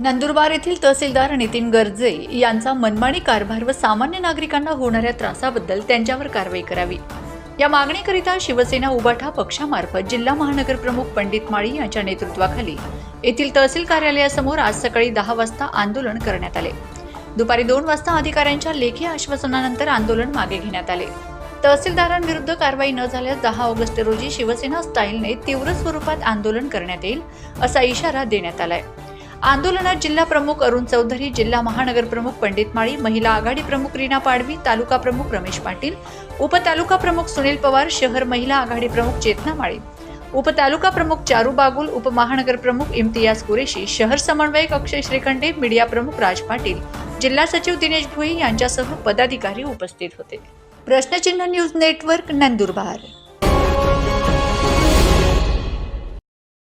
नंदुरबार येथील तहसीलदार नितीन गर्जे यांचा मनमानी कारभार व सामान्य नागरिकांना होणाऱ्या त्रासाबद्दल त्यांच्यावर कारवाई करावी. या मागणीकरिता शिवसेना उबाठा पक्षामार्फत जिल्हा महानगर प्रमुख पंडित माळी यांच्या नेतृत्वाखाली येथील तहसील कार्यालयासमोर आज सकाळी दहा वाजता आंदोलन करण्यात आले. दुपारी दोन वाजता अधिकाऱ्यांच्या लेखी आश्वासनानंतर आंदोलन मागे घेण्यात आले. तहसीलदारांविरुद्ध कारवाई न झाल्यास दहा ऑगस्ट रोजी शिवसेना स्टाईलने तीव्र स्वरूपात आंदोलन करण्यात येईल असा इशारा देण्यात आलाय. आंदोलनात जिल्हा प्रमुख अरुण चौधरी जिल्हा महानगर प्रमुख पंडित माळी महिला आघाडी प्रमुख रीना पाडवी तालुका प्रमुख रमेश पाटील उपतालुका प्रमुख सुनील पवार शहर महिला आघाडी प्रमुख चेतना माळी. उपतालुका प्रमुख चारू बागुल उपमहानगर प्रमुख इम्तियाज कुरेशी शहर समन्वयक अक्षय श्रीखंडे मीडिया प्रमुख राज पाटील जिल्हा सचिव दिनेश भोई यांच्यासह पदाधिकारी उपस्थित होते. प्रश्नचिन्ह न्यूज नेटवर्क नंदुरबार.